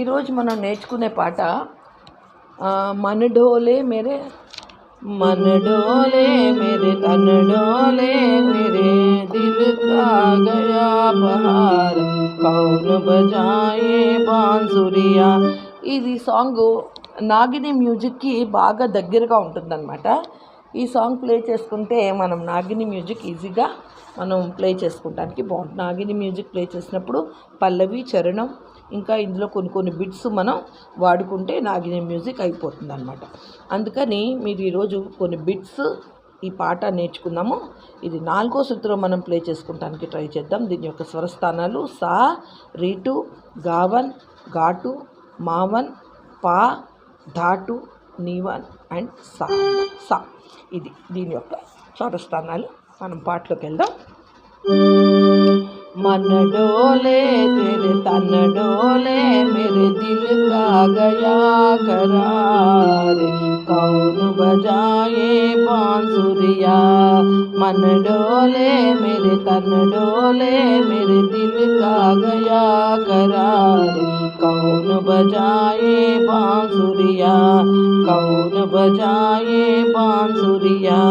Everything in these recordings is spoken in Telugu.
ఈరోజు మనం నేర్చుకునే పాట మనడోలే మేరే మనడోలే మేరే తనడోలే మేరే దిల్ కా గయా బహార్ కౌన్ బజాయే బాన్సురియా. ఇది సాంగ్ నాగిని మ్యూజిక్కి బాగా దగ్గరగా ఉంటుందన్నమాట. ఈ సాంగ్ ప్లే చేసుకుంటే మనం నాగిని మ్యూజిక్ ఈజీగా మనం ప్లే చేసుకోవడానికి బాగుంటుంది. నాగిని మ్యూజిక్ ప్లే చేసినప్పుడు పల్లవి చరణం ఇంకా ఇందులో కొన్ని కొన్ని బిట్స్ మనం వాడుకుంటే నాగిని మ్యూజిక్ అయిపోతుంది అనమాట అందుకని మీరు ఈరోజు కొన్ని బిట్స్ ఈ పాట నేర్చుకుందాము. ఇది నాలుగో సూత్రం మనం ప్లే చేసుకుంటానికి ట్రై చేద్దాం. దీని యొక్క స్వరస్థానాలు సా రీటు గావన్ ఘాటు మావన్ పా ధాటు నీవన్ అండ్ సా. సా. ఇది దీని యొక్క స్వరస్థానాలు. మనం పాటలోకి వెళ్దాం. मन डोले, तेरे तन डोले, मेरे दिल का गया करार। कौन बजाए बांसुरिया मन डोले, मेरे तन डोले, मेरे दिल का गया करार। कौन बजाए बांसुरिया कौन बजाए बांसुरिया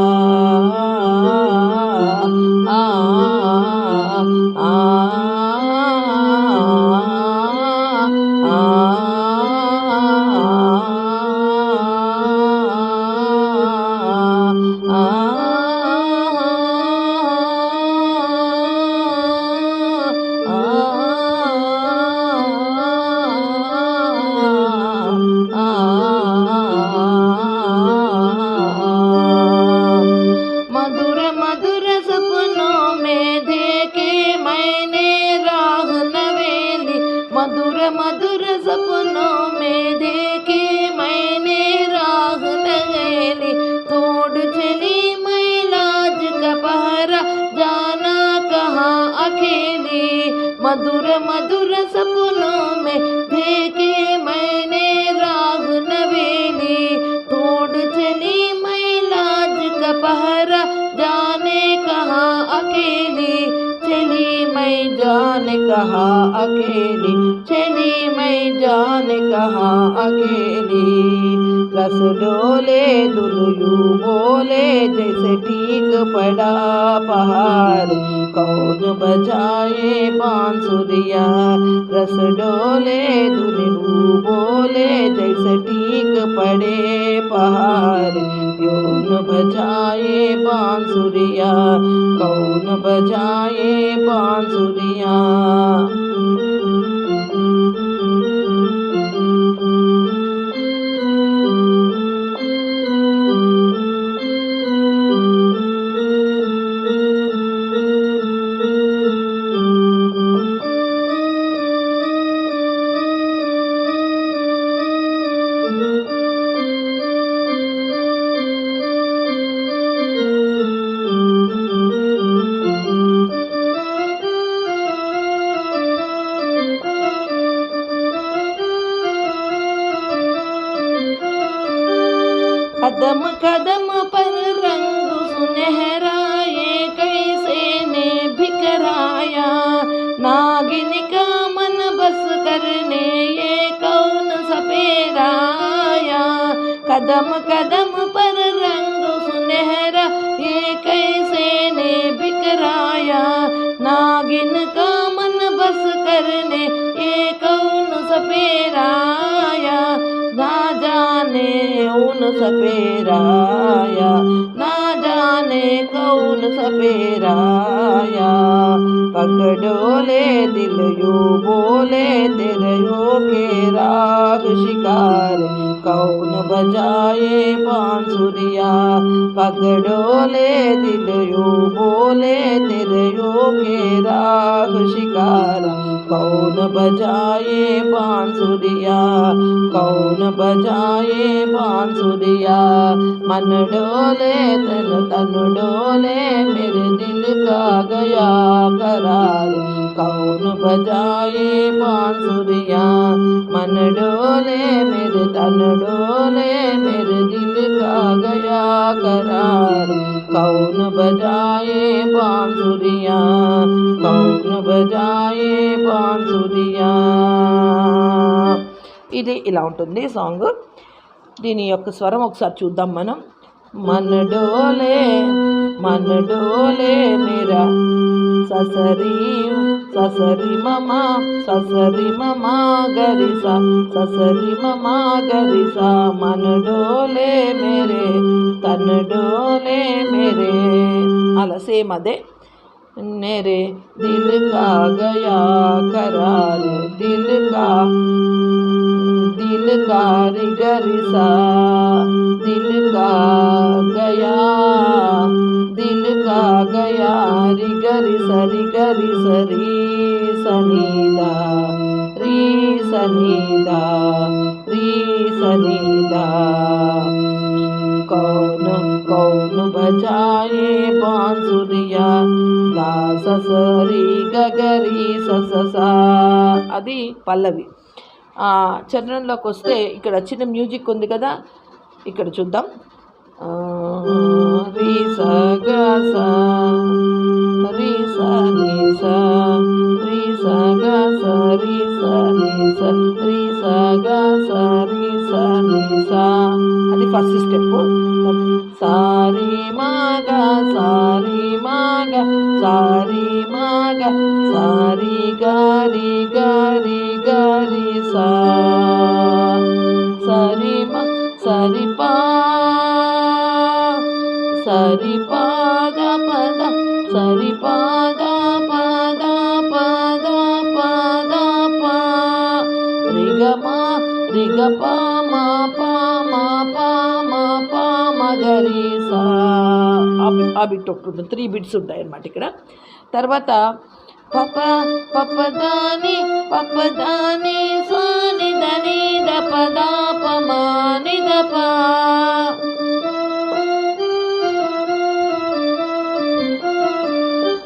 कहाँ अकेली चली मैं जान कहाँ अकेली। रस डोले दुलू बोले, जैसे ठीक पड़ा पहाड़। कौन बजाए बांसुरिया? रस डोले दुलू बोले, जैसे ठीक पड़े पहाड़। कौन बजाए बांसुरिया, कौन बजाए बांसुरिया? कदम कदम पर रंग सुनहरा ये कैसे ने बिखराया नागिन का मन बस करने, ये कौन सपेराया। कदम कदम सपेराया ना जाने कौन सपेराया पकड़ोले दिल यू बोले तेरे यो के राग शिकार कौन बजाए बांसुरिया पकड़ोले दिल यू बोले तेरे यो के राग शिकार। कौन बजाए बांसुरिया, कौन बजाए बांसुरिया? मन डोले तन तन डोले, मेरे दिल का गया करार। कौन बजाए बांसुरिया, मन डोले, मेरे तन डोले मेरे दिल का गया करार कौन बजाए बांसुरिया कौन बजाए बांसुरिया ఇది ఇలా ఉంటుంది సాంగ్ దీని యొక్క స్వరం ఒకసారి చూద్దాం మనం మన డోలే మన డోలే మేరా ససరి ససరి మమ ససరి మమ గరిస ససరి మమ గరిస మన డోలే మేరే తన డోలే మేరే అలా సేమ్ అదే मेरे दिल का गया करार दिल का दिल का रिगरिसा दिल का गया दिल का गया रिगरि सरि गरि सरी सनीदा री सनीदा री सनीदा कौन कौन बजाए बांसुरिया లా ససరి గగరి ససస అది పల్లవి ఆ, చరణంలోకి వస్తే ఇక్కడ చిన్న మ్యూజిక్ ఉంది కదా ఇక్కడ చూద్దాం ఆ, రి స గ స సారి మాగ సారి గారి గారి గారి సా. సరి మ సరి పా. సరి పాద పద సరి పాద పద పద పద పా. రిగమా రిగ పా మా పా మా పా మా పా మగరి సా. ఆ బిట్ ఒకటి త్రీ బిట్స్ ఉంటాయి అన్నమాట ఇక్కడ. తర్వాత పప పపదాని పపదాని సాని దని దప దాప దప.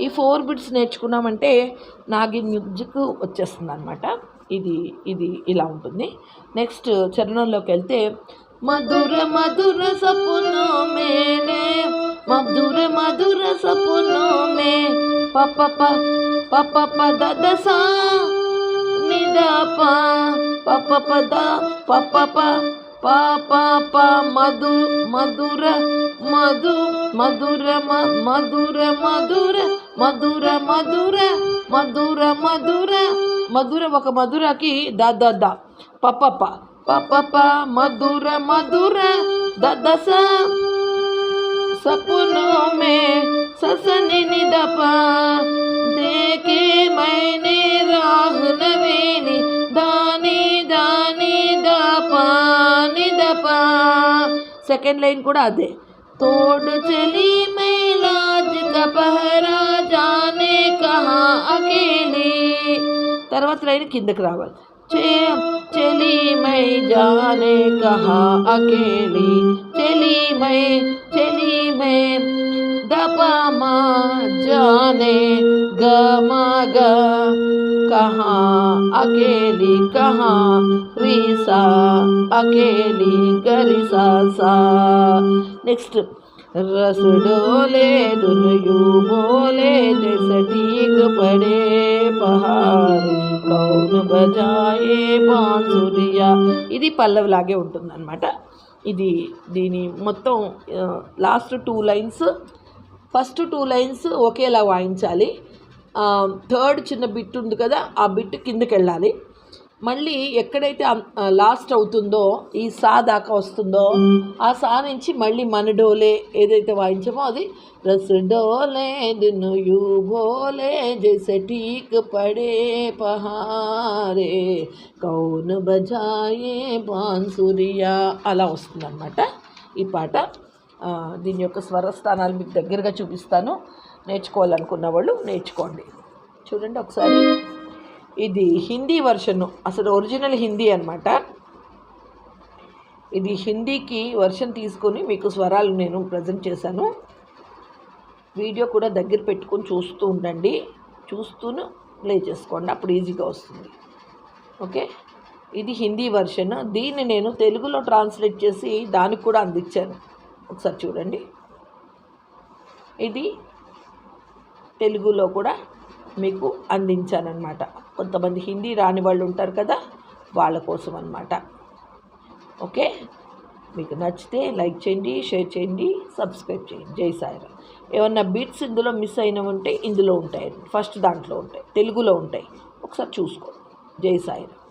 ఈ ఫోర్ బిట్స్ నేర్చుకున్నామంటే నాకు మ్యూజిక్ వచ్చేస్తుంది అనమాట ఇది ఇది ఇలా ఉంటుంది. నెక్స్ట్ చరణంలోకి వెళ్తే మధుర మధుర సపునో మేనే మధుర మధుర సపునో మే పప ప పప ప దద సా నిద ప పప పద పప ప ప ప ప మధు మధుర మధు మధుర మ మధుర మధుర మధుర మధుర మధుర మధుర మధుర ఒక మధురకి ద ద ద ప ప ప ప ప ప మధుర మధుర ద ద స सपनों में ससनी निदप देखे मैंने राह नवेनी दानी दानी दपा निदप సెకండ్ లైన్ కూడా అదే తోడు చలి मैं लाज का पहरा जाने कहाँ अकेली తర్వాత లైన్ కిందకి రావాలి చే చలి మై జానే కహా అకేలి చలి మై చలి మై దపా మా జానే గమా గ కహా అకేలి కహా రీసా అకేలి గరిసా సా రసడోలే ડોલે દુનિયું పడే તે સટીક ఇది పల్లవి లాగే ఉంటుందన్నమాట. ఇది దీని మొత్తం last two lines first two lines ఒకేలా వాయించాలి. థర్డ్ చిన్న బిట్ ఉంది కదా ఆ బిట్ కిందకి వెళ్ళాలి మళ్ళీ ఎక్కడైతే లాస్ట్ అవుతుందో ఈ సా దాకా వస్తుందో ఆ సా నుంచి మళ్ళీ మన డోలే ఏదైతే వాయించామో అది రస్ డోలే దిను యూ బోలే జైసే టీక్ పడే పహారే కౌన్ బజాయే బాన్సురియా. అలా వస్తుందన్నమాట ఈ పాట. దీని యొక్క స్వరస్థానాలు మీకు దగ్గరగా చూపిస్తాను. నేర్చుకోవాలనుకున్న వాళ్ళు నేర్చుకోండి. చూడండి ఒకసారి. ఇది హిందీ వర్షను అసలు ఒరిజినల్ హిందీ అనమాట ఇది హిందీకి వర్షన్ తీసుకొని మీకు స్వరాలు నేను ప్రజెంట్ చేశాను. వీడియో కూడా దగ్గర పెట్టుకొని చూస్తూ ఉండండి. చూస్తూను ప్లే చేసుకోండి. అప్పుడు ఈజీగా వస్తుంది. ఓకే ఇది హిందీ వర్షన్ దీన్ని నేను తెలుగులో ట్రాన్స్లేట్ చేసి దానికి కూడా అందించాను. ఒకసారి చూడండి. ఇది తెలుగులో కూడా మీకు అందించానన్నమాట. కొంతమంది హిందీ రాని వాళ్ళు ఉంటారు కదా వాళ్ళ కోసం అనమాట ఓకే? మీకు నచ్చితే లైక్ చేయండి షేర్ చేయండి సబ్స్క్రైబ్ చేయండి. జై సాయిరామ్. ఏమన్నా బీట్స్ ఇందులో మిస్ అయినవి ఉంటే ఇందులో ఉంటాయి ఫస్ట్ దాంట్లో ఉంటాయి. తెలుగులో ఉంటాయి. ఒకసారి చూసుకోండి. జై సాయిరామ్.